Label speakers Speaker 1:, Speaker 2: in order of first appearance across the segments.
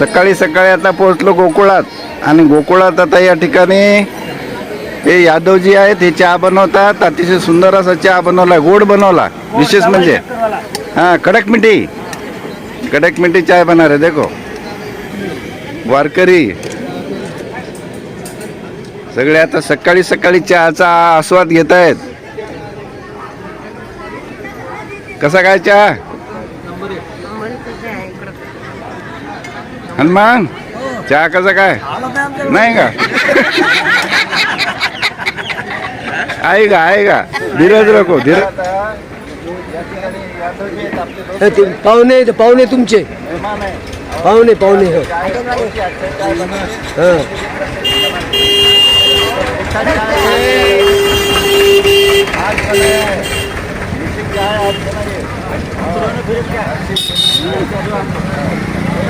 Speaker 1: सकाळी सकाळी आता पोहोचलो गोकुळात. आणि गोकुळात आता या ठिकाणी हे यादवजी आहेत हे चहा बनवतात. अतिशय सुंदर असा चहा बनवला गोड बनवला विशेष म्हणजे. हां कडक मिठी. कडक मिठी चाय बना रहे देखो. वारकरी. सगळे आता सकाळी सकाळी चहाचा आस्वाद घेत आहेत कसा काय चहा? हनुमान चहा कसा काय? नाही का? आहे का आहे का? धीरज रखो धीरज.
Speaker 2: हे ते पाहुणे पाहुणे तुमचे. पाहुणे पाहुणे हो. हां.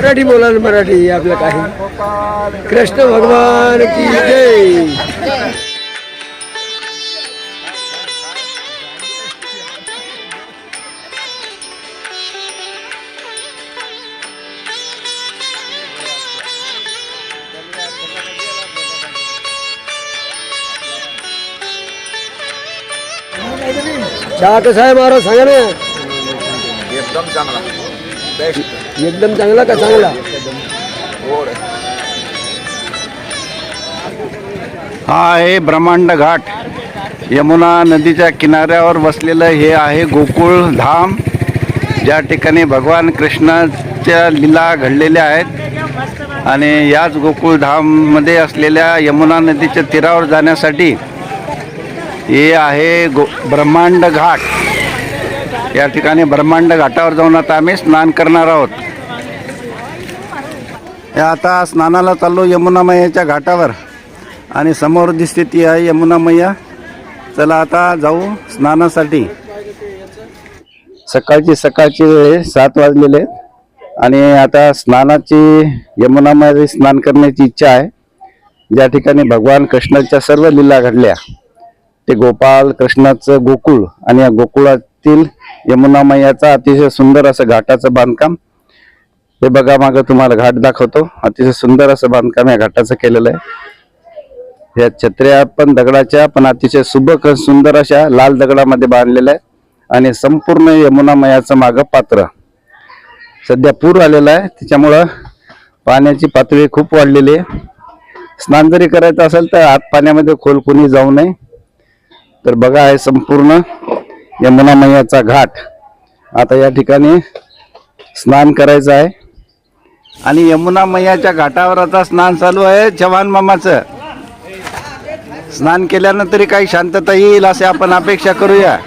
Speaker 2: मराठी बोला मराठी, आपलं काही. कृष्ण भगवान की जय. चहा कसा आहे महाराज सांगा
Speaker 1: एकदम चांगला
Speaker 2: एकदम चांगला का चांगला?
Speaker 1: हा आहे ब्रह्मांड घाट. यमुना नदीच्या किनाऱ्यावर वसलेलं हे आहे गोकुळ धाम. ज्या ठिकाणी भगवान कृष्णाच्या लीला घडलेल्या आहेत. आणि याच गोकुळ धाममध्ये असलेल्या यमुना नदीच्या तीरावर जाण्यासाठी हे आहे गो ब्रह्मांड घाट. या ठिकाणी ब्रह्मांड घाटावर जाऊन आता आम्ही स्नान करणार आहोत. आता स्नानाला चाललो यमुनामयाच्या घाटावर. आणि समोर दिसते ती आहे यमुनामय्या चला आता जाऊ स्नानासाठी. सकाळची सकाळची वेळ सात वाजलेले आहेत. आणि आता स्नानाची यमुनामध्ये स्नान करण्याची इच्छा आहे. ज्या ठिकाणी भगवान कृष्णाच्या सर्व लीला घडल्या ते गोपाल कृष्णाचं गोकुळ आणि या गोकुळातील यमुनामयाचा अतिशय सुंदर असं घाटाचं बांधकाम हे बघा मागं तुम्हाला घाट दाखवतो. अतिशय सुंदर असं बांधकाम या घाटाचं केलेलं आहे. या छत्र्या पण दगडाच्या पण अतिशय सुबक सुंदर अशा लाल दगडामध्ये बांधलेल्या आहे आणि संपूर्ण यमुनामयाचं मागं पात्र. सध्या पूर आलेला आहे. त्याच्यामुळं पाण्याची पातळी खूप वाढलेली आहे. स्नान जरी करायचं असेल तर आत पाण्यामध्ये खोल कुणी जाऊ नये. तर बघा आहे संपूर्ण यमुनामयाचा घाट. आता या ठिकाणी स्नान करायचं आहे. आणि यमुना मैयाच्या घाटावर आता स्नान चालू आहे चव्हाण मामाचं. स्नान केल्यानं तरी काही शांतता येईल असे आपण अपेक्षा करूया.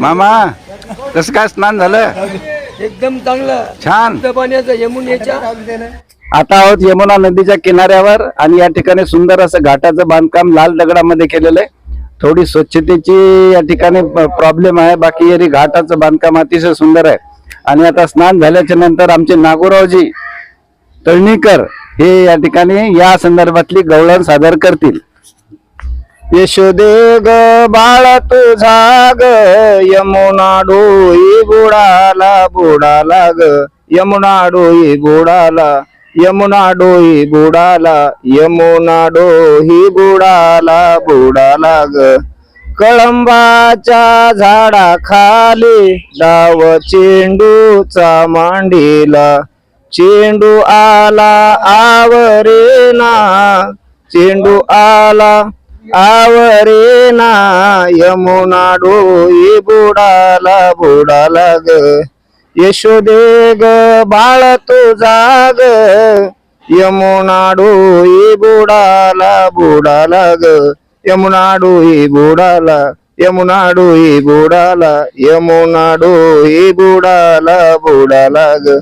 Speaker 1: मामा कसं काय स्नान झालं?
Speaker 2: एकदम चांगलं.
Speaker 1: छान.
Speaker 2: पाण्याचा यमुनेच्या.
Speaker 1: आता आहोत यमुना नदीच्या किनाऱ्यावर आणि या ठिकाणी सुंदर असं घाटाचं बांधकाम लाल दगडामध्ये केलेलं आहे. थोडी स्वच्छतेची या ठिकाणी प्रॉब्लेम आहे. बाकी यरी घाटाचं बांधकाम अतिशय सुंदर आहे. आणि आता स्नान झाल्याच्यानंतर आमचे नागोरावजी तळणीकर हे या ठिकाणी या संदर्भातली गवळण सादर करतील. यशोदे ग बाळ तुझा ग यमुना डोई बुडाला बुडाला ग. यमुना डोई बुडाला. यमुना डोई बुडाला यमुना डोही बुडाला बुडाला ग. कळंबाच्या झाडा खाली डाव चेंडूचा मांडीला. चेंडू आला आवरेना चेंडू आला आवरेना यमुना डोई बुडाला बुडाला ग. यशोदे ग बाळ तुझा ग यमुना डोई बुडाला बुडाला ग. यमुना डोई बुडाला यमुना डोई बुडाला यमुना डोई बुडाला बुडाला ग.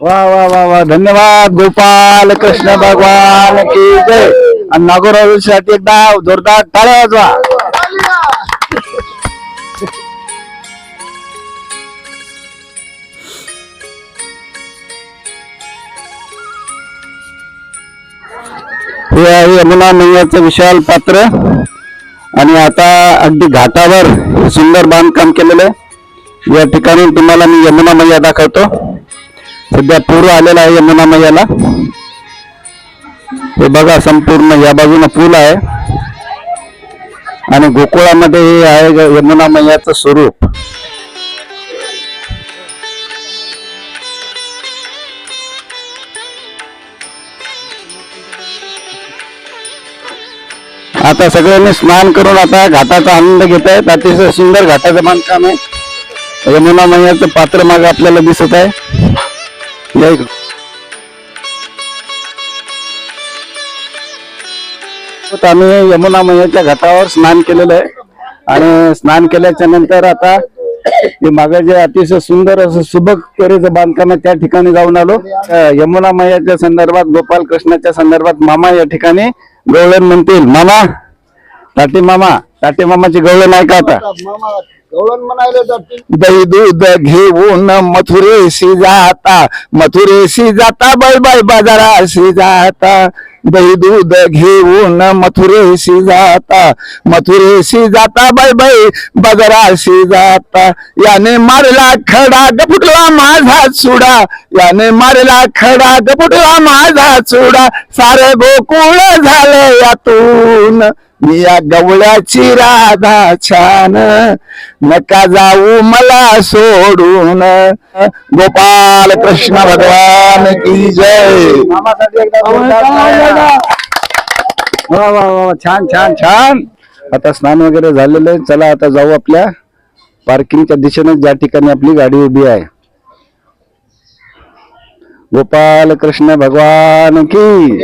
Speaker 1: वा वा वा वा. धन्यवाद गोपाल कृष्ण भगवान की जय. आणि नागोरावसाठी एकदा जोरदार टाळ्या वाजवा. हे आहे यमुना मैयाचं विशाल पात्र. आणि आता अगदी घाटावर सुंदर बांधकाम केलेलं आहे. या ठिकाणी तुम्हाला मी यमुना मैया दाखवतो. सध्या पूर आलेला आहे यमुना मैयाला. हे बघा संपूर्ण या बाजूनं पूल आहे. आणि गोकुळामध्ये हे आहे ग- यमुना मैयाचं स्वरूप. आता सगळ्यांनी स्नान करून आता घाटाचा आनंद घेत आहेत. अतिशय सुंदर घाटाचं बांधकाम आहे. म्हणजे यमुना मैयाचं पात्र माग आपल्याला दिसत आहे. जय आम्ही यमुना मैयाच्या घाटावर स्नान केलेलं आहे. आणि स्नान केल्याच्यानंतर आता ते मागे जे अतिशय सुंदर असं सुबक तऱ्हेचं बांधकाम आहे त्या ठिकाणी जाऊन आलो. यमुना मैयाच्या संदर्भात गोपाल कृष्णाच्या संदर्भात मामा या ठिकाणी गवळण म्हणतील मामा ताटे मामा ताटे मामाची गवळण आहे का आता दही दूध घेऊन मथुरेशी जाता मथुरेशी जाता बाय बाय बाजाराशी जाता. दही दूध घेऊन मथुरेशी जाता मथुरेशी जाता बाय बाई बगराशी जाता. याने मारला खडा गपुटला माझा चुडा. याने मारला खडा गपुटला माझा चुडा. सारे गोकुळ झाले यातून. मी या गवळ्याची राधा छान. नका जाऊ मला सोडून. गोपाल कृष्ण भगवान की जय. वा वा वा छान छान छान. आता स्नान वगैरे झालेलं आहे. चला आता जाऊ आपल्या पार्किंगच्या दिशेने ज्या ठिकाणी आपली गाडी उभी आहे. गोपाल कृष्ण भगवान की